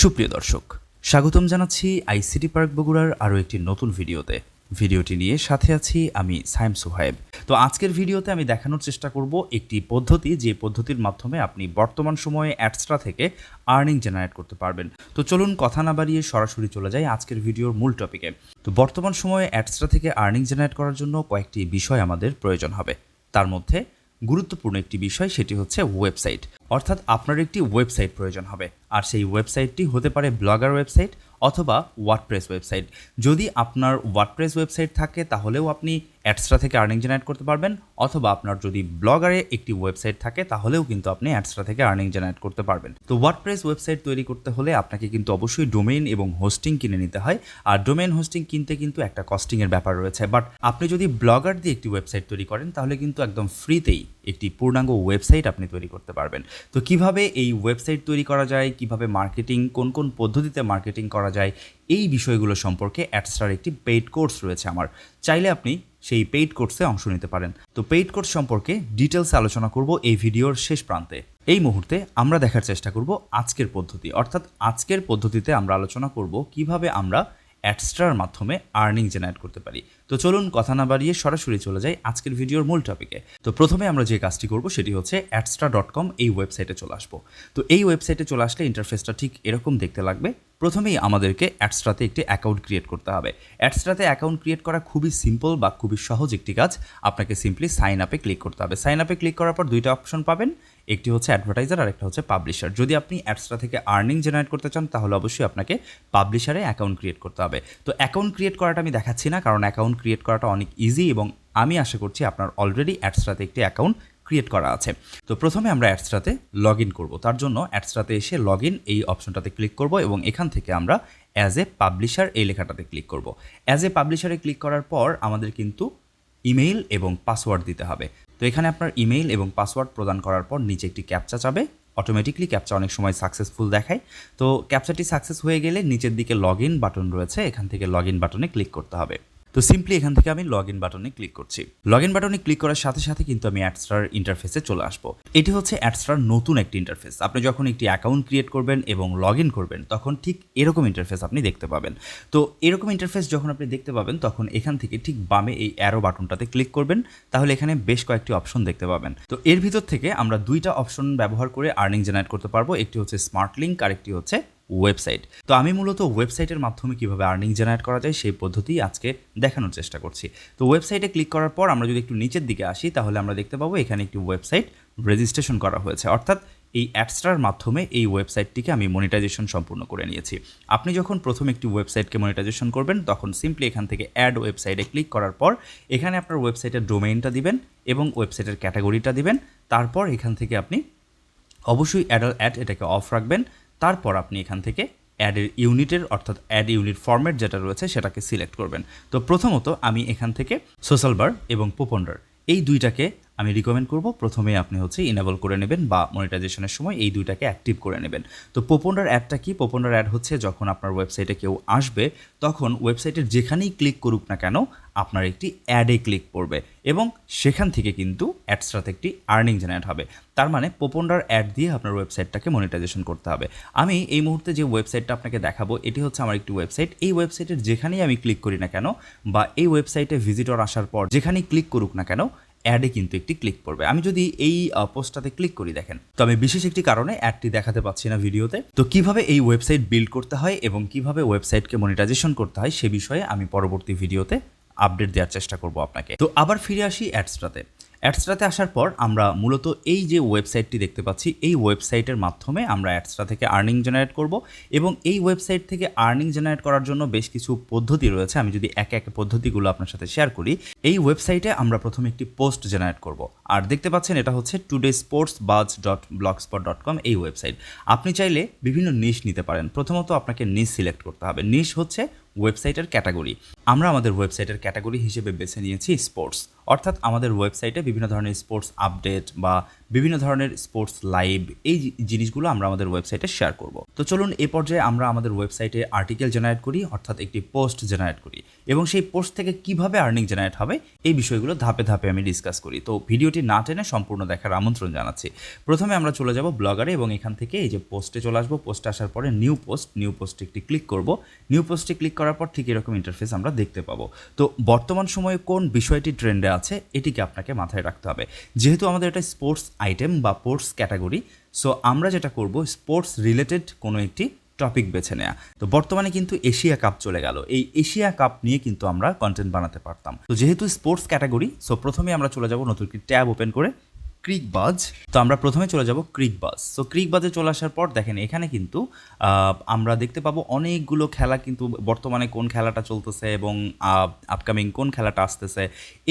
সুপ্রিয় দর্শক, স্বাগতম জানাচ্ছি আইসিটি পার্ক বগুড়ার আরও একটি নতুন ভিডিওতে। ভিডিওটি নিয়ে সাথে আছি আমি সাইম সুহাইব তো আজকের ভিডিওতে আমি দেখানোর চেষ্টা করব একটি পদ্ধতি, যে পদ্ধতির মাধ্যমে আপনি বর্তমান সময়ে অ্যাডস্ট্রা থেকে আর্নিং জেনারেট করতে পারবেন। তো চলুন কথা না বাড়িয়ে সরাসরি চলে যাই আজকের ভিডিওর মূল টপিকে। তো বর্তমান সময়ে অ্যাডস্ট্রা থেকে আর্নিং জেনারেট করার জন্য কয়েকটি বিষয় আমাদের প্রয়োজন হবে। তার মধ্যে গুরুত্বপূর্ণ একটি বিষয়, সেটি হচ্ছে ওয়েবসাইট। অর্থাৎ আপনার একটি ওয়েবসাইট প্রয়োজন হবে। আর সেই ওয়েবসাইটটি হতে পারে ব্লগার ওয়েবসাইট অথবা ওয়ার্ডপ্রেস ওয়েবসাইট। যদি আপনার ওয়ার্ডপ্রেস ওয়েবসাইট থাকে, তাহলেও আপনি অ্যাডস্ট্রা থেকে আর্নিং জেনারেট করতে পারবেন, অথবা আপনার যদি ব্লগারে একটি ওয়েবসাইট থাকে, তাহলেও কিন্তু আপনি অ্যাডস্ট্রা থেকে আর্নিং জেনারেট করতে পারবেন। তো ওয়ার্ডপ্রেস ওয়েবসাইট তৈরি করতে হলে আপনাকে কিন্তু অবশ্যই ডোমেইন এবং হোস্টিং কিনে নিতে হয়। আর ডোমেইন হোস্টিং কিনতে কিন্তু একটা কস্টিংয়ের ব্যাপার রয়েছে। বাট আপনি যদি ব্লগার দিয়ে একটি ওয়েবসাইট তৈরি করেন, তাহলে কিন্তু একদম ফ্রিতেই একটি পূর্ণাঙ্গ ওয়েবসাইট আপনি তৈরি করতে পারবেন। তো কীভাবে এই ওয়েবসাইট তৈরি করা যায়, কীভাবে মার্কেটিং কোন কোন পদ্ধতিতে মার্কেটিং করা যায়, এই বিষয়গুলো সম্পর্কে অ্যাডস্টার একটি পেইড কোর্স রয়েছে আমার। চাইলে আপনি সেই পেইড কোর্সে অংশ নিতে পারেন। তো পেইড কোর্স সম্পর্কে ডিটেলস আলোচনা করব এই ভিডিওর শেষ প্রান্তে। এই মুহূর্তে আমরা দেখার চেষ্টা করব আজকের পদ্ধতি। অর্থাৎ আজকের পদ্ধতিতে আমরা আলোচনা করব কীভাবে আমরা অ্যাডস্ট্রার মাধ্যমে আর্নিং জেনারেট করতে পারি। তো চলুন কথা না বাড়িয়ে সরাসরি চলে যাই আজকের ভিডিওর মূল টপিকে তো প্রথমে আমরা যে কাজটি করব সেটি হচ্ছে অ্যাডস্ট্রা ডট কম এই ওয়েবসাইটে চলে আসব। তো এই ওয়েবসাইটে চলে আসলে ইন্টারফেসটা ঠিক এরকম দেখতে লাগবে। প্রথমেই আমাদেরকে অ্যাডস্ট্রাতে একটি অ্যাকাউন্ট ক্রিয়েট করতে হবে। অ্যাডস্ট্রাতে অ্যাকাউন্ট ক্রিয়েট করা খুবই সিম্পল বা খুবই সহজ একটি কাজ। আপনাকে সিম্পলি সাইন আপে ক্লিক করতে হবে। সাইন আপে ক্লিক করার পর দুইটা অপশন পাবেন। একটি হচ্ছে অ্যাডভার্টাইজার আর একটা হচ্ছে পাবলিশার যদি আপনি অ্যাডস্ট্রা থেকে আর্নিং জেনারেট করতে চান, তাহলে অবশ্যই আপনাকে পাবলিশারে অ্যাকাউন্ট ক্রিয়েট করতে হবে। তো অ্যাকাউন্ট ক্রিয়েট করাটা আমি দেখাচ্ছি না, কারণ অ্যাকাউন্ট ক্রিয়েট করাটা অনেক ইজি এবং আমি আশা করছি আপনার অলরেডি অ্যাডস্ট্রাতে একটি অ্যাকাউন্ট ক্রিয়েট করা আছে। তো প্রথমে আমরা অ্যাডস্ট্রাতে লগ ইন করব। তার জন্য অ্যাডস্ট্রাতে এসে লগ ইন এই অপশনটাতে ক্লিক করব এবং এখান থেকে আমরা অ্যাজ এ পাবলিশার এই লেখাটাতে ক্লিক করব। অ্যাজ এ পাবলিশারে ক্লিক করার পর আমাদের কিন্তু ইমেইল এবং পাসওয়ার্ড দিতে হবে। তো এখানে আপনার ইমেইল এবং পাসওয়ার্ড প্রদান করার পর নিচে একটি ক্যাপচা চাবে। অটোমেটিকলি ক্যাপচা অনেক সময় সাকসেসফুল দেখায়। তো ক্যাপচাটি সাকসেস হয়ে গেলে নিচের দিকে লগ ইন বাটন রয়েছে। এখান থেকে লগ ইন বাটনে ক্লিক করতে হবে। তো সিম্পলি এখান থেকে আমি লগ ইন বাটনে ক্লিক করছি। লগ ইন বাটনে ক্লিক করার সাথে সাথে কিন্তু আমি অ্যাডস্টার ইন্টারফেসে চলে আসব। এটি হচ্ছে অ্যাডস্টার নতুন একটি ইন্টারফেস আপনি যখন একটি অ্যাকাউন্ট ক্রিয়েট করবেন এবং লগ ইন করবেন, তখন ঠিক এরকম ইন্টারফেস আপনি দেখতে পাবেন। তো এরকম ইন্টারফেস যখন আপনি দেখতে পাবেন, তখন এখান থেকে ঠিক বামে এই অ্যারো বাটনটাতে ক্লিক করবেন। তাহলে এখানে বেশ কয়েকটি অপশন দেখতে পাবেন। তো এর ভিতর থেকে আমরা দুইটা অপশন ব্যবহার করে আর্নিং জেনারেট করতে পারব। একটি হচ্ছে স্মার্ট লিঙ্ক আর একটি হচ্ছে ওয়েবসাইট তো আমি মূলত ওয়েবসাইটের মাধ্যমে কীভাবে আর্নিং জেনারেট করা যায় সেই পদ্ধতি আজকে দেখানোর চেষ্টা করছি। তো ওয়েবসাইটে ক্লিক করার পর আমরা যদি একটু নিচের দিকে আসি, তাহলে আমরা দেখতে পাবো এখানে একটি ওয়েবসাইট রেজিস্ট্রেশন করা হয়েছে। অর্থাৎ এই অ্যাডস্টার মাধ্যমে এই ওয়েবসাইটটিকে আমি মনিটাইজেশন সম্পূর্ণ করে নিয়েছি। আপনি যখন প্রথম একটি ওয়েবসাইটকে মনিটাইজেশন করবেন, তখন সিম্পলি এখান থেকে অ্যাড ওয়েবসাইটে ক্লিক করার পর এখানে আপনার ওয়েবসাইটের ডোমেইনটা দিবেন এবং ওয়েবসাইটের ক্যাটাগরিটা দিবেন। তারপর এখান থেকে আপনি অবশ্যই অ্যাডাল অ্যাড এটাকে অফ রাখবেন। তারপর আপনি এখান থেকে অ্যাডের ইউনিটের অর্থাৎ অ্যাড ইউনিট ফরম্যাট যেটা রয়েছে সেটাকে সিলেক্ট করবেন। তো প্রথমত আমি এখান থেকে সোশ্যাল বার এবং পোপন্ডার এই দুইটাকে আমি রিকমেন্ড করব। প্রথমে আপনি হচ্ছে ইনেবল করে নেবেন বা মনিটাইজেশনের সময় এই দুইটাকে অ্যাক্টিভ করে নেবেন। তো পোপন্ডার অ্যাডটা কি? পোপন্ডার অ্যাড হচ্ছে যখন আপনার ওয়েবসাইটে কেউ আসবে, তখন ওয়েবসাইটের যেখানেই ক্লিক করুক না কেন আপনার একটি অ্যাডে ক্লিক করবে এবং সেখান থেকে কিন্তু অ্যাডস্ট্রাতে একটি আর্নিং জেনারেট হবে। তার মানে পোপন্ডার অ্যাড দিয়ে আপনার ওয়েবসাইটটাকে মনিটাইজেশন করতে হবে। আমি এই মুহূর্তে যে ওয়েবসাইটটা আপনাকে দেখাবো, এটি হচ্ছে আমার একটি ওয়েবসাইট এই ওয়েবসাইটের যেখানেই আমি ক্লিক করি না কেন বা এই ওয়েবসাইটে ভিজিটর আসার পর যেখানেই ক্লিক করুক না কেন অ্যাডে কিন্তু একটি ক্লিক করবে। আমি যদি এই পোস্টটাতে ক্লিক করি, দেখেন। তো আমি বিশেষ একটি কারণে অ্যাডটি দেখাতে পাচ্ছি না ভিডিওতে তো কীভাবে এই ওয়েবসাইট বিল্ড করতে হয় এবং কীভাবে ওয়েবসাইটকে মনিটাইজেশন করতে হয় সে বিষয়ে আমি পরবর্তী ভিডিওতে আপডেট দেওয়ার চেষ্টা করব আপনাকে। তো আবার ফিরে আসি অ্যাডসটাতে অ্যাডসটাতে আসার পর আমরা মূলত এই যে ওয়েবসাইটটি দেখতে পাচ্ছি, এই ওয়েবসাইটের মাধ্যমে আমরা অ্যাডসটা থেকে আর্নিং জেনারেট করব এবং এই ওয়েবসাইট থেকে আর্নিং জেনারেট করার জন্য বেশ কিছু পদ্ধতি রয়েছে। আমি যদি একে এক পদ্ধতিগুলো আপনার সাথে শেয়ার করি, এই ওয়েবসাইটে আমরা প্রথমে একটি পোস্ট জেনারেট করব। আর দেখতে পাচ্ছেন এটা হচ্ছে today sports buzz dot blogspot dot com এই ওয়েবসাইট আপনি চাইলে বিভিন্ন নিশ নিতে পারেন। প্রথমত আপনাকে নিশ সিলেক্ট করতে হবে। নিশ হচ্ছে ওয়েবসাইটের ক্যাটাগরি আমরা আমাদের ওয়েবসাইটের ক্যাটাগরি হিসেবে বেছে নিয়েছি স্পোর্টস অর্থাৎ আমাদের ওয়েবসাইটে বিভিন্ন ধরনের স্পোর্টস আপডেট বা বিভিন্ন ধরনের স্পোর্টস লাইভ এই জিনিসগুলো আমরা আমাদের ওয়েবসাইটে শেয়ার করব। তো চলুন এ পর্যায়ে আমরা আমাদের ওয়েবসাইটে আর্টিকেল জেনারেট করি, অর্থাৎ একটি পোস্ট জেনারেট করি। এবং সেই পোস্ট থেকে কীভাবে আর্নিং জেনারেট হবে, এই বিষয়গুলো ধাপে ধাপে আমি ডিসকাস করি। তো ভিডিওটি না টেনে সম্পূর্ণ দেখার আমন্ত্রণ জানাচ্ছি। প্রথমে আমরা চলে যাব ব্লগারে এবং এখান থেকে এই যে পোস্টে চলে আসব। পোস্টে আসার পরে নিউ পোস্ট নিউ পোস্টে একটি ক্লিক করব। নিউ পোস্টে ক্লিক করার পর ঠিক এরকম ইন্টারফেস আমরা দেখতে পাবো। তো বর্তমান সময়ে কোন বিষয়টি ট্রেন্ডে আছে, এটিকে আপনাকে মাথায় রাখতে হবে। যেহেতু আমাদের এটা স্পোর্টস আইটেম বা স্পোর্টস ক্যাটাগরি সো আমরা যেটা করব স্পোর্টস রিলেটেড কোনো একটি টপিক বেছে নেয়া। তো বর্তমানে কিন্তু এশিয়া কাপ চলে গেল। এই এশিয়া কাপ নিয়ে কিন্তু আমরা কন্টেন্ট বানাতে পারতাম। তো যেহেতু স্পোর্টস ক্যাটাগরি সো প্রথমে আমরা চলে যাব নতুন একটি ট্যাব ওপেন করে। ক্রিক বাজ তো আমরা প্রথমে চলে যাব ক্রিক বাজ সো ক্রিক বাজে চলে আসার পর দেখেন, এখানে কিন্তু আমরা দেখতে পাবো অনেকগুলো খেলা কিন্তু বর্তমানে কোন খেলাটা চলতেছে এবং আপকামিং কোন খেলাটা আসতেছে।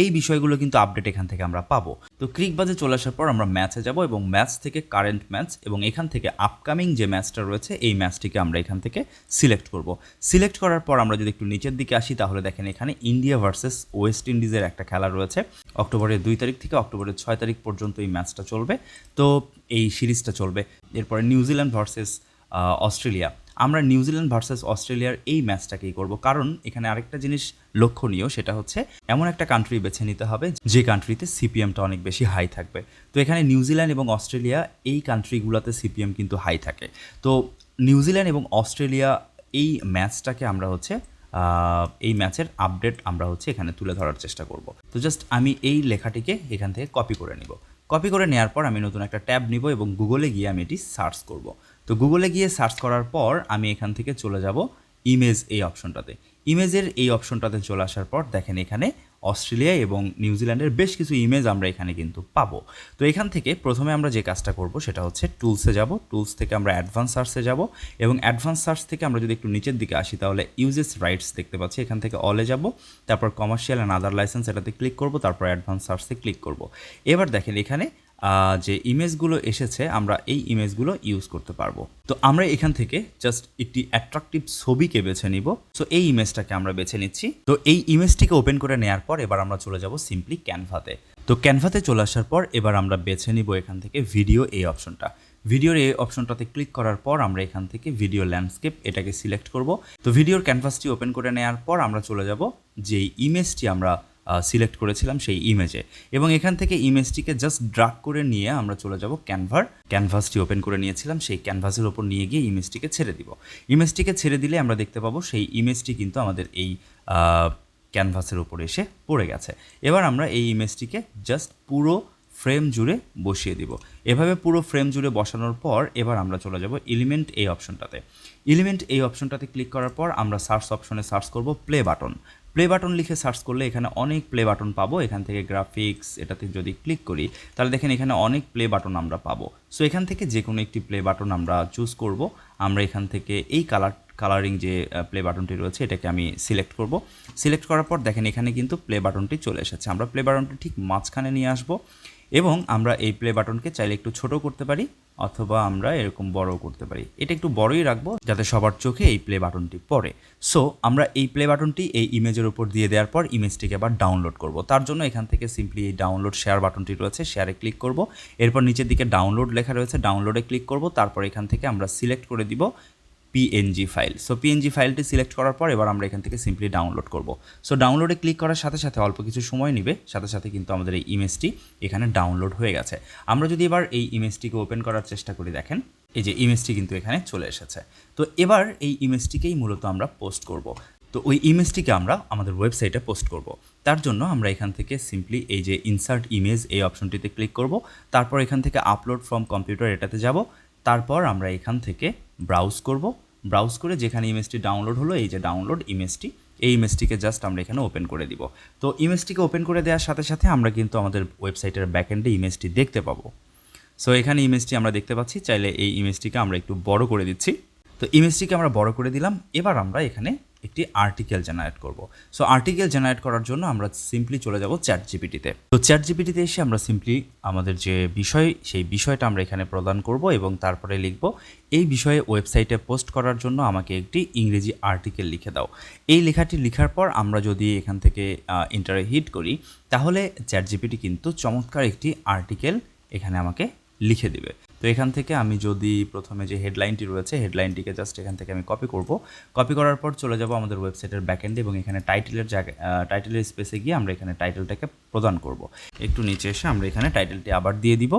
এই বিষয়গুলো কিন্তু আপডেট এখান থেকে আমরা পাবো। তো ক্রিক বাজে চলে আসার পর আমরা ম্যাচে যাব এবং ম্যাচ থেকে কারেন্ট ম্যাচ এবং এখান থেকে আপকামিং যে ম্যাচটা রয়েছে, এই ম্যাচটিকে আমরা এখান থেকে সিলেক্ট করব। সিলেক্ট করার পর আমরা যদি একটু নিচের দিকে আসি, তাহলে দেখেন এখানে ইন্ডিয়া ভার্সেস ওয়েস্ট ইন্ডিজের একটা খেলা রয়েছে। অক্টোবরের দুই তারিখ থেকে অক্টোবরের ছয় তারিখ পর্যন্ত ম্যাচটা চলবে। তো এই সিরিজটা চলবে। এরপরে নিউজিল্যান্ড ভার্সেস অস্ট্রেলিয়া। আমরা নিউজিল্যান্ড ভার্সেস অস্ট্রেলিয়ার এই ম্যাচটাকেই করব। কারণ এখানে আরেকটা জিনিস লক্ষণীয়, সেটা হচ্ছে এমন একটা কান্ট্রি বেছে নিতে হবে, যে কান্ট্রিতে সিপিএমটা অনেক বেশি হাই থাকবে। তো এখানে নিউজিল্যান্ড এবং অস্ট্রেলিয়া, এই কান্ট্রিগুলোতে সিপিএম কিন্তু হাই থাকে। তো নিউজিল্যান্ড এবং অস্ট্রেলিয়া এই ম্যাচটাকে আমরা হচ্ছে এই ম্যাচের আপডেট আমরা হচ্ছে এখানে তুলে ধরার চেষ্টা করব। তো জাস্ট আমি এই লেখাটিকে এখান থেকে কপি করে নিব। কপি করে নেওয়ার পর আমি নতুন একটা ট্যাব নিব এবং গুগলে গিয়ে আমি এটি সার্চ করব। তো গুগলে গিয়ে সার্চ করার পর আমি এখান থেকে চলে যাব ইমেজ এই অপশনটাতে। ইমেজের এই অপশনটাতে চলে আসার পর দেখেন এখানে অস্ট্রেলিয়া এবং নিউজিল্যান্ডের বেশ কিছু ইমেজ আমরা এখানে কিন্তু পাবো। তো এখান থেকে প্রথমে আমরা যে কাজটা করব সেটা হচ্ছে টুলসে যাব। টুলস থেকে আমরা অ্যাডভান্স সার্চে যাব এবং অ্যাডভান্স সার্চ থেকে আমরা যদি একটু নিচের দিকে আসি তাহলে ইউজেস রাইটস দেখতে পাচ্ছি। এখান থেকে অলে যাব, তারপর কমার্শিয়াল অ্যান্ড আদার লাইসেন্স এটাতে ক্লিক করব, তারপর অ্যাডভান্স সার্চে ক্লিক করব। এবার দেখেন এখানে যে ইমেজগুলো এসেছে, আমরা এই ইমেজগুলো ইউজ করতে পারব। তো আমরা এখান থেকে জাস্ট একটি অ্যাট্রাকটিভ ছবিকে বেছে নিব। সো এই ইমেজটাকে আমরা বেছে নিচ্ছি। তো এই ইমেজটিকে ওপেন করে নেওয়ার পর এবার আমরা চলে যাব সিম্পলি ক্যানভাতে তো ক্যানভাতে চলে আসার পর এবার আমরা বেছে নিব এখান থেকে ভিডিও এই অপশনটা ভিডিওর এই অপশনটাতে ক্লিক করার পর আমরা এখান থেকে ভিডিও ল্যান্ডস্কেপ এটাকে সিলেক্ট করব। তো ভিডিওর ক্যানভাসটি ওপেন করে নেওয়ার পর আমরা চলে যাব যে ইমেজটি আমরা সিলেক্ট করেছিলাম সেই ইমেজে এবং এখান থেকে ইমেজটিকে জাস্ট ড্রাগ করে নিয়ে আমরা চলে যাব ক্যানভার ক্যানভাসটি ওপেন করে নিয়েছিলাম, সেই ক্যানভাসের ওপর নিয়ে গিয়ে ইমেজটিকে ছেড়ে দিব। ইমেজটিকে ছেড়ে দিলে আমরা দেখতে পাবো সেই ইমেজটি কিন্তু আমাদের এই ক্যানভাসের ওপরে এসে পড়ে গেছে। এবার আমরা এই ইমেজটিকে জাস্ট পুরো ফ্রেম জুড়ে বসিয়ে দিব। এভাবে পুরো ফ্রেম জুড়ে বসানোর পর এবার আমরা চলে যাব এলিমেন্ট এই অপশনটাতে এলিমেন্ট এই অপশনটাতে ক্লিক করার পর আমরা সার্চ অপশনে সার্চ করব প্লে বাটন প্লে বাটন লিখে সার্চ করলে এখানে অনেক প্লে বাটন পাবো। এখান থেকে গ্রাফিক্স এটাতে যদি ক্লিক করি, তাহলে দেখেন এখানে অনেক প্লে বাটন আমরা পাবো। সো এখান থেকে যে কোনো একটি প্লে বাটন আমরা চুজ করব। আমরা এখান থেকে এই কালার কালারিং যে প্লে বাটনটি রয়েছে, এটাকে আমি সিলেক্ট করব। সিলেক্ট করার পর দেখেন এখানে কিন্তু প্লে বাটনটি চলে এসেছে। আমরা প্লে বাটনটি ঠিক মাঝখানে নিয়ে আসব এবং আমরা এই প্লে বাটনকে চাইলে একটু ছোট করতে পারি। অথবা আমরা এরকম বড় করতে পারি। এটা একটু বড়ই রাখব যাতে সবার চোখে এই প্লে বাটনটি পড়ে। সো আমরা এই প্লে বাটনটি এই ইমেজের উপর দিয়ে দেওয়ার পর ইমেজটিকে আবার ডাউনলোড করব। তার জন্য এখান থেকে সিম্পলি এই ডাউনলোড শেয়ার বাটনটি রয়েছে শেয়ারে ক্লিক করব। এরপর নিচের দিকে ডাউনলোড লেখা রয়েছে ডাউনলোডে ক্লিক করব। তারপর এখান থেকে আমরা সিলেক্ট করে দিব। পিএনজি ফাইল সো পিএনজি ফাইলটি সিলেক্ট করার পর এবার আমরা এখান থেকে সিম্পলি ডাউনলোড করব। সো ডাউনলোডে ক্লিক করার সাথে সাথে অল্প কিছু সময় নেবে। সাথে সাথে কিন্তু আমাদের এই ইমেজটি এখানে ডাউনলোড হয়ে গেছে। আমরা যদি এবার এই ইমেজটিকে ওপেন করার চেষ্টা করি, দেখেন, এই যে ইমেজটি কিন্তু এখানে চলে এসেছে। তো, এবার এই ইমেজটিকেই মূলত আমরা পোস্ট করব। তো, ওই ইমেজটিকে আমরা আমাদের ওয়েবসাইটে পোস্ট করব। তার জন্য আমরা এখান থেকে সিম্পলি এই যে ইনসার্ট ইমেজ এই অপশনটিতে ক্লিক করব। তারপর এখান থেকে আপলোড ফ্রম কম্পিউটার এটাতে যাব। তারপর আমরা এখান থেকে ব্রাউজ করব। ব্রাউজ করে যেখানে ইমেজটি ডাউনলোড হলো, এই যে ডাউনলোড ইমেজটি এই ইমেজটিকে জাস্ট আমরা এখানে ওপেন করে দিব। তো ইমেজটিকে ওপেন করে দেওয়ার সাথে সাথে আমরা কিন্তু আমাদের ওয়েবসাইটের ব্যাকএন্ডে ইমেজটি দেখতে পাবো। সো এখানে ইমেজটি আমরা দেখতে পাচ্ছি, চাইলে এই ইমেজটিকে আমরা একটু বড় করে দিচ্ছি। তো ইমেজটিকে আমরা বড় করে দিলাম। এবার আমরা এখানে একটি আর্টিকেল জেনারেট করব। সো আর্টিকেল জেনারেট করার জন্য আমরা সিম্পলি চলে যাব চ্যাট জিপিটিতে তো। চ্যাট জিপিটিতে এসে আমরা সিম্পলি আমাদের যে বিষয়, সেই বিষয়টা আমরা এখানে প্রদান করব এবং তারপরে লিখব, এই বিষয়ে ওয়েবসাইটে পোস্ট করার জন্য আমাকে একটি ইংরেজি আর্টিকেল লিখে দাও। এই লেখাটি লেখার পর আমরা যদি এখান থেকে ইন্টারে হিট করি, তাহলে চ্যাট জিপিটি কিন্তু চমৎকার একটি আর্টিকেল এখানে আমাকে লিখে দিবে। তো এখান থেকে আমি যদি প্রথমে যে হেডলাইনটি রয়েছে হেডলাইনটিকে জাস্ট এখান থেকে আমি কপি করব। কপি করার পর চলে যাব আমাদের ওয়েবসাইটের ব্যাকএন্ডে এবং এখানে টাইটেলের জায়গায় টাইটেলের স্পেসে গিয়ে আমরা এখানে টাইটেলটাকে প্রদান করব। একটু নিচে এসে আমরা এখানে টাইটেলটি আবার দিয়ে দিব।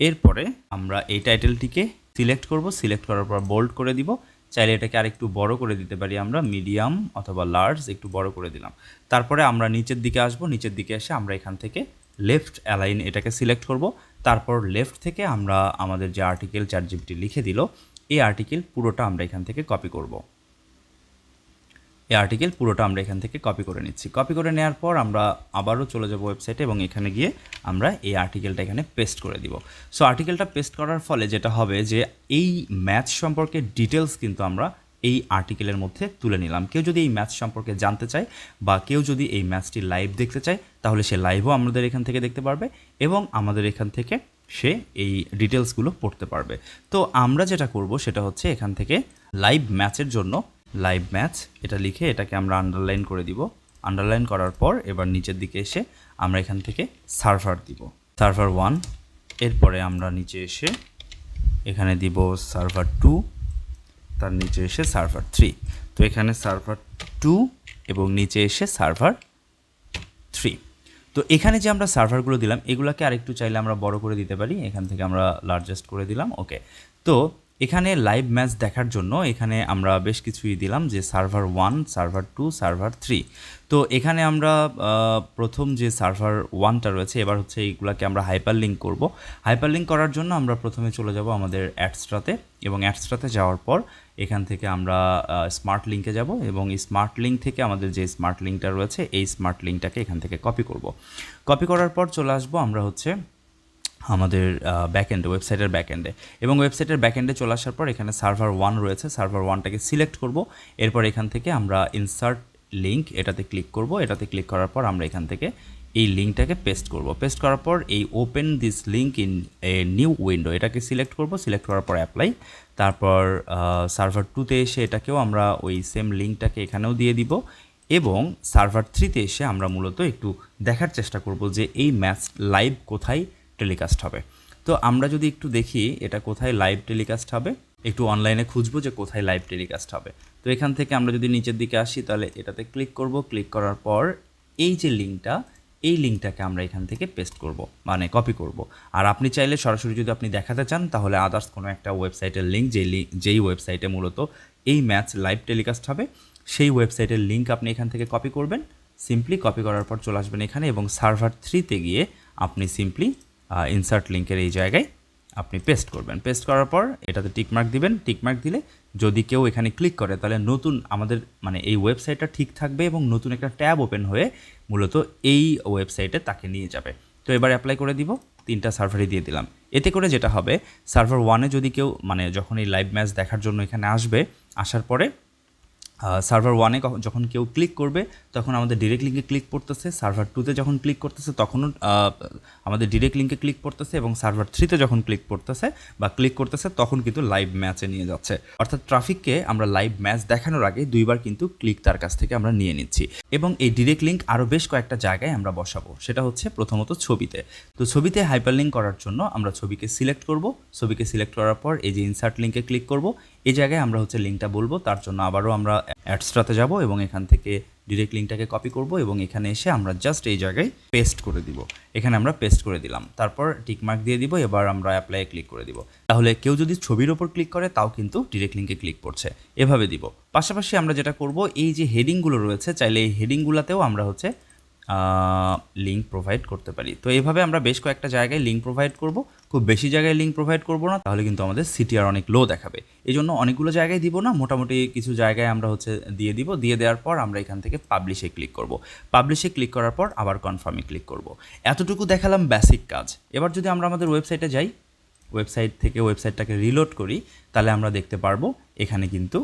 এরপরে আমরা এই টাইটেলটিকে সিলেক্ট করব। সিলেক্ট করার পর বোল্ড করে দিব। চাইলে এটাকে আরেকটু বড় করে দিতে পারি আমরা মিডিয়াম অথবা লার্জ একটু বড় করে দিলাম। তারপরে আমরা নিচের দিকে আসব। নিচের দিকে এসে আমরা এখান থেকে লেফট অ্যালাইন এটাকে সিলেক্ট করব। তারপর লেফট থেকে আমরা আমাদের যে আর্টিকেল চার জিবিটি লিখে দিল, এই আর্টিকেল পুরোটা আমরা এখান থেকে কপি করব। এই আর্টিকেল পুরোটা আমরা এখান থেকে কপি করে নিচ্ছি। কপি করে নেওয়ার পর আমরা আবারও চলে যাব ওয়েবসাইটে এবং এখানে গিয়ে আমরা এই আর্টিকেলটা এখানে পেস্ট করে দিব। সো আর্টিকেলটা পেস্ট করার ফলে যেটা হবে যে এই ম্যাথ সম্পর্কে ডিটেলস কিন্তু আমরা এই আর্টিকেলের মধ্যে তুলে নিলাম। কেউ যদি এই ম্যাথ সম্পর্কে জানতে চায় বা কেউ যদি এই ম্যাচটি লাইভ দেখতে চায়, তাহলে সে লাইভও আমাদের এখান থেকে দেখতে পারবে এবং আমাদের এখান থেকে সে এই ডিটেলসগুলো পড়তে পারবে। তো আমরা যেটা করব সেটা হচ্ছে এখান থেকে লাইভ ম্যাচের জন্য লাইভ ম্যাচ এটা লিখে এটাকে আমরা আন্ডারলাইন করে দিব। আন্ডারলাইন করার পর এবার নিচের দিকে এসে আমরা এখান থেকে সার্ভার দিব। সার্ভার ওয়ান এরপরে আমরা নিচে এসে এখানে দিব সার্ভার টু তার নিচে এসে সার্ভার থ্রি তো এখানে সার্ভার টু এবং নিচে এসে সার্ভার থ্রি তো এখানে যে আমরা সার্ভারগুলো দিলাম, এগুলোকে আরেকটু চাইলে আমরা বড় করে দিতে পারি। এখান থেকে আমরা লার্জেস্ট করে দিলাম ওকে তো এখানে লাইভ ম্যাচ দেখার জন্য এখানে আমরা বেশ কিছুই দিলাম যে server one server two server three তো এখানে আমরা প্রথম যে সার্ভার ওয়ানটা রয়েছে, এবার হচ্ছে এইগুলাকে আমরা হাইপার লিঙ্ক করব। হাইপার লিঙ্ক করার জন্য আমরা প্রথমে চলে যাব আমাদের অ্যাডস্ট্রাতে এবং অ্যাডস্ট্রাতে যাওয়ার পর এখান থেকে আমরা স্মার্ট লিঙ্কে যাব এবং স্মার্ট লিঙ্ক থেকে আমাদের যে স্মার্ট লিঙ্কটা রয়েছে, এই স্মার্ট লিঙ্কটাকে এখান থেকে কপি করব। কপি করার পর চলে আসব আমরা হচ্ছে আমাদের ব্যাকএন্ডে ওয়েবসাইটের ব্যাকএন্ডে এবং ওয়েবসাইটের ব্যাকএন্ডে চলে আসার পর এখানে সার্ভার ওয়ান রয়েছে সার্ভার ওয়ানটাকে সিলেক্ট করব। এরপর এখান থেকে আমরা ইনসার্ট লিঙ্ক এটাতে ক্লিক করব। এটাতে ক্লিক করার পর আমরা এখান থেকে এই লিঙ্কটাকে পেস্ট করব। পেস্ট করার পর এই open this link in a new window, এটাকে সিলেক্ট করব। সিলেক্ট করার পর অ্যাপ্লাই। তারপর সার্ভার টুতে এসে এটাকেও আমরা ওই সেম লিঙ্কটাকে এখানেও দিয়ে দিব এবং সার্ভার থ্রিতে এসে আমরা মূলত একটু দেখার চেষ্টা করব যে এই ম্যাচ লাইভ কোথায় টেলিকাস্ট হবে। তো আমরা যদি একটু দেখি এটা কোথায় লাইভ টেলিকাস্ট হবে, একটু অনলাইনে খুঁজবো যে কোথায় লাইভ টেলিকাস্ট হবে। তো এখান থেকে আমরা যদি নিচের দিকে আসি, তাহলে এটাতে ক্লিক করব। ক্লিক করার পর এই যে লিঙ্কটা এই লিঙ্কটাকে আমরা এখান থেকে পেস্ট করব মানে কপি করব। আর আপনি চাইলে সরাসরি যদি আপনি দেখাতে চান, তাহলে আদার্স কোনো একটা ওয়েবসাইটের লিঙ্ক যেই যেই ওয়েবসাইটে মূলত এই ম্যাচ লাইভ টেলিকাস্ট হবে, সেই ওয়েবসাইটের লিঙ্ক আপনি এখান থেকে কপি করবেন। সিম্পলি কপি করার পর চলে আসবেন এখানে এবং সার্ভার থ্রিতে গিয়ে আপনি সিম্পলি ইনসার্ট লিঙ্কের এই জায়গায় আপনি পেস্ট করবেন। পেস্ট করার পর এটাতে টিকমার্ক দিবেন। টিকমার্ক দিলে যদি কেউ এখানে ক্লিক করে, তাহলে নতুন আমাদের মানে এই ওয়েবসাইটটা ঠিক থাকবে এবং নতুন একটা ট্যাব ওপেন হয়ে মূলত এই ওয়েবসাইটে তাকে নিয়ে যাবে। তো এবার অ্যাপ্লাই করে দিব, তিনটা সার্ভারই দিয়ে দিলাম। এতে করে যেটা হবে সার্ভার ওয়ানে যদি কেউ মানে যখন এই লাইভ ম্যাচ দেখার জন্য এখানে আসবে, আসার পরে সার্ভার ওয়ানে যখন কেউ ক্লিক করবে, তখন আমাদের ডিরেক্ট লিঙ্কে ক্লিক করতেছে সার্ভার টুতে যখন ক্লিক করতেছে, তখনও আমাদের ডিরেক্ট লিঙ্কে ক্লিক করতেছে এবং সার্ভার থ্রিতে যখন ক্লিক করতেছে বা ক্লিক করতেছে, তখন কিন্তু লাইভ ম্যাচে নিয়ে যাচ্ছে। অর্থাৎ ট্রাফিককে আমরা লাইভ ম্যাচ দেখানোর আগে দুইবার কিন্তু ক্লিক তার কাছ থেকে আমরা নিয়ে নিচ্ছি। এবং এই ডিরেক্ট লিঙ্ক আরও বেশ কয়েকটা জায়গায় আমরা বসাবো। সেটা হচ্ছে প্রথমত ছবিতে। তো ছবিতে হাইপার লিঙ্ক করার জন্য আমরা ছবিকে সিলেক্ট করব। ছবিকে সিলেক্ট করার পর এই যে ইনসার্ট লিঙ্কে ক্লিক করব। এই জায়গায় আমরা হচ্ছে লিঙ্কটা বলব, তার জন্য আবারও আমরা অ্যাডস্ট্রাতে যাব এবং এখান থেকে ডিরেক্ট লিঙ্কটাকে কপি করব এবং এখানে এসে আমরা জাস্ট এই জায়গায় পেস্ট করে দিব। এখানে আমরা পেস্ট করে দিলাম। তারপর টিকমার্ক দিয়ে দিব, এবার আমরা অ্যাপ্লাই ক্লিক করে দিব। তাহলে কেউ যদি ছবির ওপর ক্লিক করে, তাও কিন্তু ডিরেক্ট লিঙ্কে ক্লিক করছে। এভাবে দিব। পাশাপাশি আমরা যেটা করব, এই যে হেডিংগুলো রয়েছে, চাইলে এই হেডিংগুলোতেও আমরা হচ্ছে লিঙ্ক প্রোভাইড করতে পারি। তো এইভাবে আমরা বেশ কয়েকটা জায়গায় লিঙ্ক প্রোভাইড করব। খুব বেশি জায়গায় লিঙ্ক প্রোভাইড করব না, তাহলে কিন্তু আমাদের সিটিআর অনেক লো দেখাবে। এই জন্য অনেকগুলো জায়গায় দিব না, মোটামুটি কিছু জায়গায় আমরা হচ্ছে দিয়ে দিব। দিয়ে দেওয়ার পর আমরা এখান থেকে পাবলিশে ক্লিক করব। পাবলিশে ক্লিক করার পর আবার কনফার্মে ক্লিক করব। এতটুকু দেখালাম বেসিক কাজ। এবার যদি আমরা আমাদের ওয়েবসাইটে যাই ওয়েবসাইট থেকে ওয়েবসাইটটাকে রিলোড করি, তাহলে আমরা দেখতে পারব এখানে কিন্তু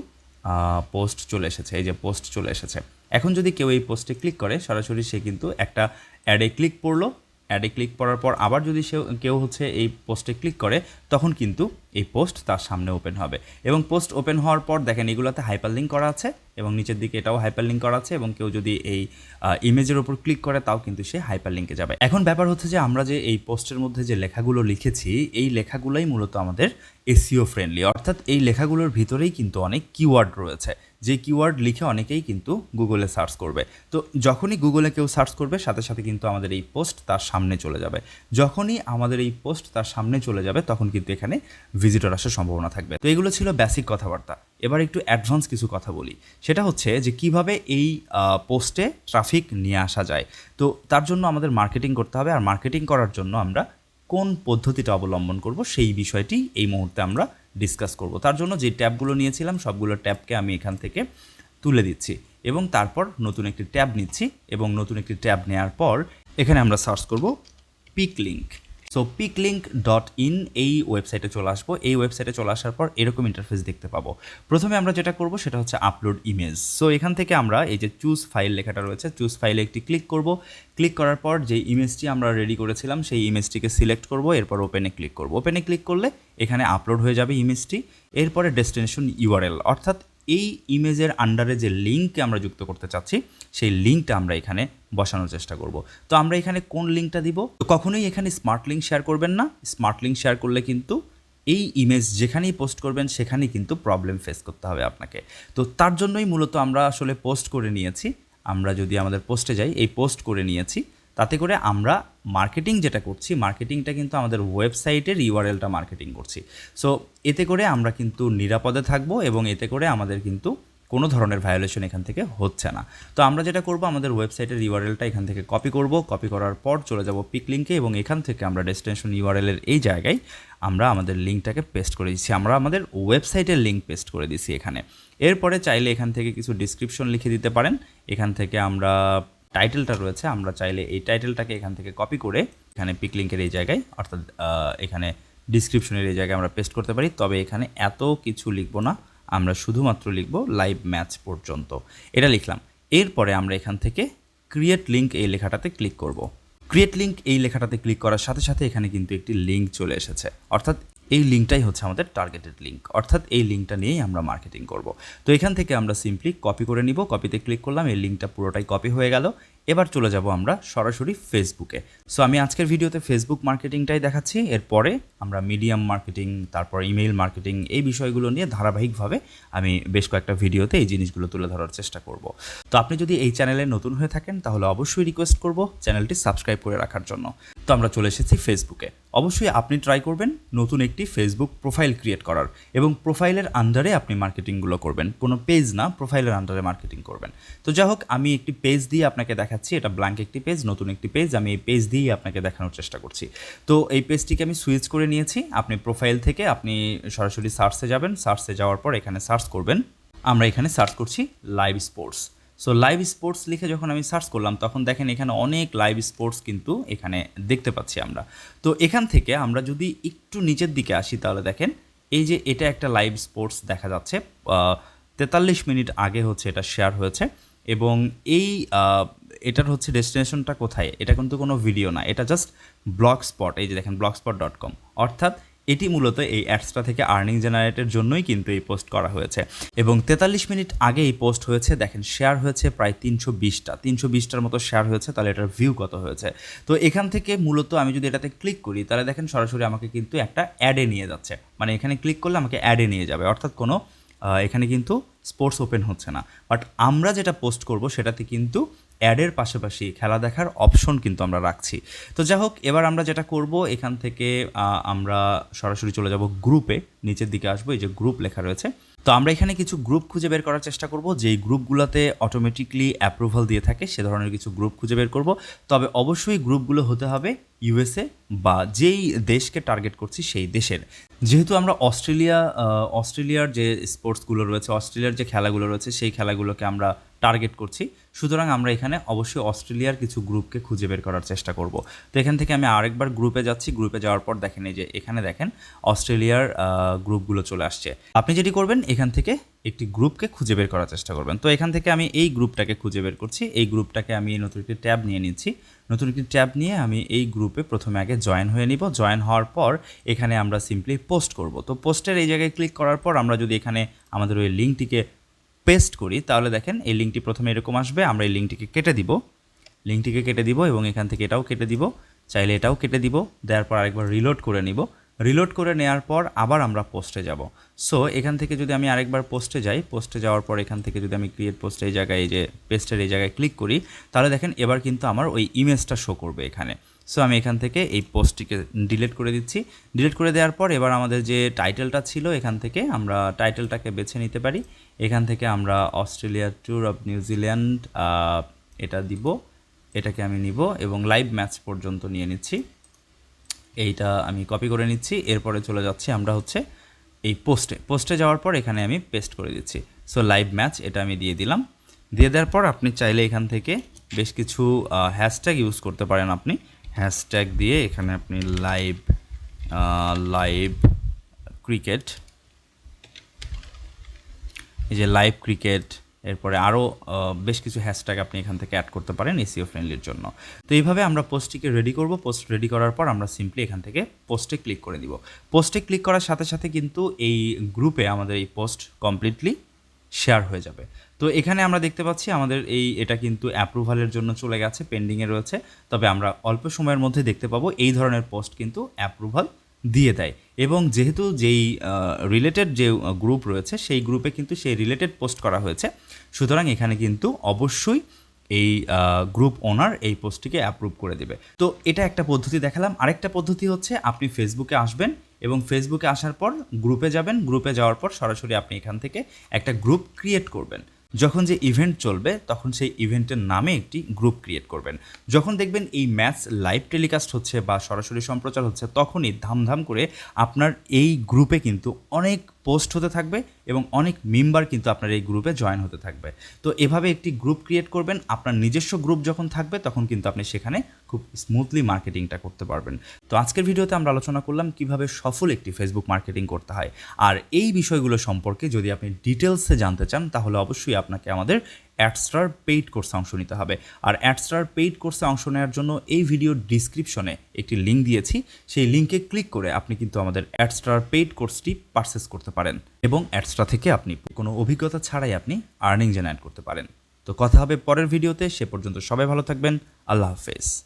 পোস্ট চলে এসেছে। এই যে পোস্ট চলে এসেছে। এখন যদি কেউ এই পোস্টে ক্লিক করে, সরাসরি সে কিন্তু একটা অ্যাডে ক্লিক পড়ল। অ্যাডে ক্লিক করার পর আবার যদি সে কেউ হচ্ছে এই পোস্টে ক্লিক করে, তখন কিন্তু এই পোস্ট তার সামনে ওপেন হবে। এবং পোস্ট ওপেন হওয়ার পর দেখেন এগুলোতে হাইপার লিঙ্ক করা আছে এবং নিচের দিকে এটাও হাইপার লিঙ্ক করা আছে এবং কেউ যদি এই ইমেজের ওপর ক্লিক করে, তাও কিন্তু সে হাইপার লিঙ্কে যাবে। এখন ব্যাপার হচ্ছে যে আমরা যে এই পোস্টের মধ্যে যে লেখাগুলো লিখেছি, এই লেখাগুলোই মূলত আমাদের এসিও ফ্রেন্ডলি অর্থাৎ এই লেখাগুলোর ভিতরেই কিন্তু অনেক কিওয়ার্ড রয়েছে। যে কিওয়ার্ড লিখে অনেকেই কিন্তু গুগলে সার্চ করবে। তো যখনই গুগলে কেউ সার্চ করবে, সাথে সাথে কিন্তু আমাদের এই পোস্ট তার সামনে চলে যাবে। যখনই আমাদের এই পোস্ট তার সামনে চলে যাবে, তখন কিন্তু এখানে ভিজিটর আসার সম্ভাবনা থাকবে। তো এগুলো ছিল বেসিক কথাবার্তা। এবার একটু অ্যাডভান্স কিছু কথা বলি। সেটা হচ্ছে যে কীভাবে এই পোস্টে ট্রাফিক নিয়ে আসা যায়। তো তার জন্য আমাদের মার্কেটিং করতে হবে। আর মার্কেটিং করার জন্য আমরা কোন পদ্ধতিটা অবলম্বন করব সেই বিষয়টি এই মুহূর্তে আমরা ডিসকাস করব। তার জন্য যে ট্যাবগুলো নিয়েছিলাম, সবগুলো ট্যাবকে আমি এখান থেকে তুলে দিচ্ছি এবং তারপর নতুন একটি ট্যাব নিচ্ছি এবং নতুন একটি ট্যাব নেওয়ার পর এখানে আমরা সার্চ করব pick link so pick link dot in এই ওয়েবসাইটে চলে আসব। এই ওয়েবসাইটে চলে আসার পর এরকম ইন্টারফেস দেখতে পাবো। প্রথমে আমরা যেটা করব সেটা হচ্ছে আপলোড ইমেজ সো এখান থেকে আমরা এই যে চুজ ফাইল লেখাটা রয়েছে চুজ ফাইলে একটি ক্লিক করব। ক্লিক করার পর যে ইমেজটি আমরা রেডি করেছিলাম, সেই ইমেজটিকে সিলেক্ট করব। এরপর ওপেনে ক্লিক করব। ওপেনে ক্লিক করলে এখানে আপলোড হয়ে যাবে ইমেজটি এরপরে ডেস্টিনেশন ইউআরএল অর্থাৎ এই ইমেজের আন্ডারে যে লিঙ্ককে আমরা যুক্ত করতে চাচ্ছি, সেই লিঙ্কটা আমরা এখানে বসানোর চেষ্টা করব। তো আমরা এখানে কোন লিঙ্কটা দিব? কখনোই এখানে স্মার্ট লিঙ্ক শেয়ার করবেন না। স্মার্ট লিঙ্ক শেয়ার করলে কিন্তু এই ইমেজ যেখানেই পোস্ট করবেন, সেখানেই কিন্তু প্রবলেম ফেস করতে হবে আপনাকে। তো তার জন্যই মূলত আমরা আসলে পোস্ট করে নিয়েছি। আমরা যদি আমাদের পোস্টে যাই, এই পোস্ট করে নিয়েছি। তাতে করে আমরা মার্কেটিং যেটা করছি মার্কেটিংটা কিন্তু আমাদের ওয়েবসাইটের ইউআরএলটা মার্কেটিং করছি। সো এতে করে আমরা কিন্তু নিরাপদে থাকব এবং এতে করে আমাদের কিন্তু কোনো ধরনের ভায়োলেশন এখান থেকে হচ্ছে না। তো আমরা যেটা করব, আমাদের ওয়েবসাইটের ইউআরএলটা এখান থেকে কপি করব। কপি করার পর চলে যাব পিক লিঙ্কে এবং এখান থেকে আমরা ডেস্টিনেশন ইউআরএলের এই জায়গায় আমরা আমাদের লিঙ্কটাকে পেস্ট করে দিচ্ছি। আমরা আমাদের ওয়েবসাইটের লিঙ্ক পেস্ট করে দিচ্ছি এখানে। এরপরে চাইলে এখান থেকে কিছু ডিসক্রিপশন লিখে দিতে পারেন। এখান থেকে আমরা টাইটেলটা রয়েছে, আমরা চাইলে এই টাইটেলটাকে এখান থেকে কপি করে এখানে পিক লিঙ্কের এই জায়গায়, অর্থাৎ এখানে ডিসক্রিপশনের এই জায়গায় আমরা পেস্ট করতে পারি। তবে এখানে এত কিছু লিখব না। আমরা শুধুমাত্র লিখব লাইভ ম্যাচ পর্যন্ত। এটা লিখলাম। এরপরে আমরা এখান থেকে ক্রিয়েট লিঙ্ক এই লেখাটাতে ক্লিক করব। ক্রিয়েট লিঙ্ক এই লেখাটাতে ক্লিক করার সাথে সাথে এখানে কিন্তু একটি লিঙ্ক চলে এসেছে। অর্থাৎ এই লিঙ্কটাই হচ্ছে আমাদের টার্গেটেড লিঙ্ক অর্থাৎ এই লিঙ্কটা নিয়েই আমরা মার্কেটিং করব। তো এখান থেকে আমরা সিম্পলি কপি করে নিব। কপিতে ক্লিক করলাম, এই লিঙ্কটা পুরোটাই কপি হয়ে গেল। এবার চলে যাব আমরা সরাসরি ফেসবুকে সো আমি আজকের ভিডিওতে ফেসবুক মার্কেটিংটাই দেখাচ্ছি। এরপরে আমরা মিডিয়াম মার্কেটিং তারপর ইমেইল মার্কেটিং এই বিষয়গুলো নিয়ে ধারাবাহিকভাবে আমি বেশ কয়েকটা ভিডিওতে এই জিনিসগুলো তুলে ধরার চেষ্টা করব। তো আপনি যদি এই চ্যানেলে নতুন হয়ে থাকেন, তাহলে অবশ্যই রিকোয়েস্ট করব চ্যানেলটি সাবস্ক্রাইব করে রাখার জন্য। তো আমরা চলে এসেছি ফেসবুকে অবশ্যই আপনি ট্রাই করবেন নতুন একটি ফেসবুক প্রোফাইল ক্রিয়েট করার এবং প্রোফাইলের আন্ডারে আপনি মার্কেটিংগুলো করবেন। কোনো পেজ না প্রোফাইলের আন্ডারে মার্কেটিং করবেন। তো যাই হোক, আমি একটি পেজ দিয়ে আপনাকে দেখাচ্ছি, এটা ব্ল্যাঙ্ক একটি পেজ নতুন একটি পেজ আমি এই পেজ দিয়েই আপনাকে দেখানোর চেষ্টা করছি। তো এই পেজটিকে আমি সুইচ করে নিয়েছি, আপনি প্রোফাইল থেকে আপনি সরাসরি সার্চে যাবেন। সার্চে যাওয়ার পর এখানে সার্চ করবেন। আমরা এখানে সার্চ করছি live sports so live sports লিখে যখন আমি সার্চ করলাম, তখন দেখেন এখানে অনেক লাইভ স্পোর্টস কিন্তু এখানে দেখতে পাচ্ছি আমরা। তো এখান থেকে আমরা যদি একটু নিচের দিকে আসি তাহলে দেখেন, এই যে এটা একটা লাইভ স্পোর্টস দেখা যাচ্ছে। তেতাল্লিশ মিনিট আগে হচ্ছে এটা শেয়ার হয়েছে এবং এই এটার হচ্ছে ডেস্টিনেশনটা কোথায়? এটা কিন্তু কোনো ভিডিও না, এটা জাস্ট ব্লগ স্পট এই যে দেখেন ব্লগ স্পট ডট কম অর্থাৎ এটি মূলত এই অ্যাডসটা থেকে আর্নিং জেনারেটের জন্যই কিন্তু এই পোস্ট করা হয়েছে। এবং তেতাল্লিশ মিনিট আগে এই পোস্ট হয়েছে, দেখেন, শেয়ার হয়েছে প্রায় তিনশো বিশটা। তিনশো বিশটার মতো শেয়ার হয়েছে, তাহলে এটার ভিউ কত হয়েছে? তো এখান থেকে মূলত আমি যদি এটাতে ক্লিক করি, তাহলে দেখেন সরাসরি আমাকে কিন্তু একটা অ্যাডে নিয়ে যাচ্ছে। মানে এখানে ক্লিক করলে আমাকে অ্যাডে নিয়ে যাবে। অর্থাৎ কোনো এখানে কিন্তু স্পোর্টস ওপেন হচ্ছে না। বাট আমরা যেটা পোস্ট করব, সেটাতে কিন্তু অ্যাডের পাশাপাশি খেলা দেখার অপশন কিন্তু আমরা রাখছি। তো যাই হোক, এবার আমরা যেটা করব, এখান থেকে আমরা সরাসরি চলে যাব গ্রুপে নিচের দিকে আসব, এই যে গ্রুপ লেখা রয়েছে। তো আমরা এখানে কিছু গ্রুপ খুঁজে বের করার চেষ্টা করব, যেই গ্রুপগুলোতে অটোমেটিকলি অ্যাপ্রুভাল দিয়ে থাকে, সে ধরনের কিছু গ্রুপ খুঁজে বের করব। তবে অবশ্যই গ্রুপগুলো হতে হবে ইউএসএ বা যেই দেশকে টার্গেট করছি, সেই দেশের। যেহেতু আমরা অস্ট্রেলিয়া অস্ট্রেলিয়ার যে স্পোর্টসগুলো রয়েছে, অস্ট্রেলিয়ার যে খেলাগুলো রয়েছে, সেই খেলাগুলোকে আমরা টার্গেট করছি। সুতরাং আমরা এখানে অবশ্যই অস্ট্রেলিয়ার কিছু গ্রুপকে খুঁজে বের করার চেষ্টা করব। তো এখান থেকে আমি আরেকবার গ্রুপে যাচ্ছি। গ্রুপে যাওয়ার পর দেখেন এই যে এখানে দেখেন অস্ট্রেলিয়ার গ্রুপগুলো চলে আসছে। আপনি যেটি করবেন, এখান থেকে একটি গ্রুপকে খুঁজে বের করার চেষ্টা করবেন। তো এখান থেকে আমি এই গ্রুপটাকে খুঁজে বের করছি। এই গ্রুপটাকে আমি নতুন একটি ট্যাব নিয়ে নিচ্ছি। নতুন একটি ট্যাব নিয়ে আমি এই গ্রুপে প্রথমে আগে জয়েন হয়ে নিব। জয়েন হওয়ার পর এখানে আমরা সিম্পলি পোস্ট করব। তো পোস্টের এই জায়গায় ক্লিক করার পর আমরা যদি এখানে আমাদের ওই লিঙ্কটিকে পেস্ট করি, তাহলে দেখেন এই লিঙ্কটি প্রথমে এরকম আসবে, আমরা এই লিঙ্কটিকে কেটে দিব। লিঙ্কটিকে কেটে দিব এবং এখান থেকে এটাও কেটে দিব, চাইলে এটাও কেটে দিব, দেওয়ার পর আরেকবার রিলোড করে নিব। রিলোড করে নেওয়ার পর আবার আমরা পোস্টে যাব। সো এখান থেকে যদি আমি আরেকবার পোস্টে যাই পোস্টে যাওয়ার পর এখান থেকে যদি আমি ক্রিয়েট পোস্টে এই জায়গায়, এই যে পেস্টের এই জায়গায় ক্লিক করি, তাহলে দেখেন এবার কিন্তু আমার ওই ইমেজটা শো করবে এখানে। সো আমি এখান থেকে এই পোস্টটিকে ডিলিট করে দিচ্ছি। ডিলিট করে দেওয়ার পর এবার আমাদের যে টাইটেলটা ছিল, এখান থেকে আমরা টাইটেলটাকে বেছে নিতে পারি। এখান থেকে আমরা অস্ট্রেলিয়া ট্যুর অফ নিউজিল্যান্ড এটা দিব, এটাকে আমি নিব এবং লাইভ ম্যাচ পর্যন্ত নিয়ে নিচ্ছি। এইটা আমি কপি করে নিচ্ছি, এরপরে চলে যাচ্ছি আমরা হচ্ছে এই পোস্টে পোস্টে যাওয়ার পর এখানে আমি পেস্ট করে দিচ্ছি। সো লাইভ ম্যাচ এটা আমি দিয়ে দিলাম। দিয়ে দেওয়ার পর আপনি চাইলে এখান থেকে বেশ কিছু হ্যাশট্যাগ ইউজ করতে পারেন আপনি। হ্যাশট্যাগ দিয়ে এখানে আপনি লাইভ লাইভ ক্রিকেট এই যে লাইভ ক্রিকেট এরপরে আরও বেশ কিছু হ্যাশট্যাগ আপনি এখান থেকে অ্যাড করতে পারেন এসিও ফ্রেন্ডলির জন্য। তো এইভাবে আমরা পোস্টটিকে রেডি করব। পোস্ট রেডি করার পর আমরা সিম্পলি এখান থেকে পোস্টে ক্লিক করে দিব। পোস্টে ক্লিক করার সাথে সাথে কিন্তু এই গ্রুপে আমাদের এই পোস্ট কমপ্লিটলি শেয়ার হয়ে যাবে। তো এখানে আমরা দেখতে পাচ্ছি আমাদের এই, এটা কিন্তু অ্যাপ্রুভালের জন্য চলে গেছে পেন্ডিংয়ে রয়েছে। তবে আমরা অল্প সময়ের মধ্যে দেখতে পাবো এই ধরনের পোস্ট কিন্তু অ্যাপ্রুভাল দিয়ে দেয়। এবং যেহেতু যেই রিলেটেড যে গ্রুপ রয়েছে, সেই গ্রুপে কিন্তু সেই রিলেটেড পোস্ট করা হয়েছে। সুতরাং এখানে কিন্তু অবশ্যই এই গ্রুপ ওনার এই পোস্টটিকে অ্যাপ্রুভ করে দেবে। তো এটা একটা পদ্ধতি দেখালাম। আরেকটা পদ্ধতি হচ্ছে আপনি ফেসবুকে আসবেন এবং ফেসবুকে আসার পর গ্রুপে যাবেন। গ্রুপে যাওয়ার পর সরাসরি আপনি এখান থেকে একটা গ্রুপ ক্রিয়েট করবেন। যখন যে ইভেন্ট চলবে, তখন সেই ইভেন্টের নামে একটি গ্রুপ ক্রিয়েট করবেন। যখন দেখবেন এই ম্যাচ লাইভ টেলিকাস্ট হচ্ছে বা সরাসরি সম্প্রচার হচ্ছে, তখনই ধামধাম করে আপনার এই গ্রুপে কিন্তু অনেক পোস্ট হতে থাকবে এবং অনেক মেম্বার কিন্তু আপনার এই গ্রুপে জয়েন হতে থাকবে। তো এভাবে একটি গ্রুপ ক্রিয়েট করবেন, আপনার নিজস্ব গ্রুপ যখন থাকবে তখন কিন্তু আপনি সেখানে খুব স্মুথলি মার্কেটিংটা করতে পারবেন। তো আজকের ভিডিওতে আমরা আলোচনা করলাম কীভাবে সফল একটি ফেসবুক মার্কেটিং করতে হয়। আর এই বিষয়গুলো সম্পর্কে যদি আপনি ডিটেলসে জানতে চান, তাহলে অবশ্যই আপনাকে আমাদের অ্যাডস্টার পেইড কোর্সে অংশ নিতে হবে। আর অ্যাডস্টার পেইড কোর্সে অংশ নেওয়ার জন্য এই ভিডিওর ডিসক্রিপশনে একটি লিঙ্ক দিয়েছি। সেই লিঙ্কে ক্লিক করে আপনি কিন্তু আমাদের অ্যাডস্টার পেইড কোর্সটি পারচেস করতে পারেন এবং অ্যাডস্টা থেকে আপনি কোনো অভিজ্ঞতা ছাড়াই আপনি আর্নিং জেনারেট করতে পারেন। তো কথা হবে পরের ভিডিওতে, সে পর্যন্ত সবাই ভালো থাকবেন। আল্লাহ হাফেজ।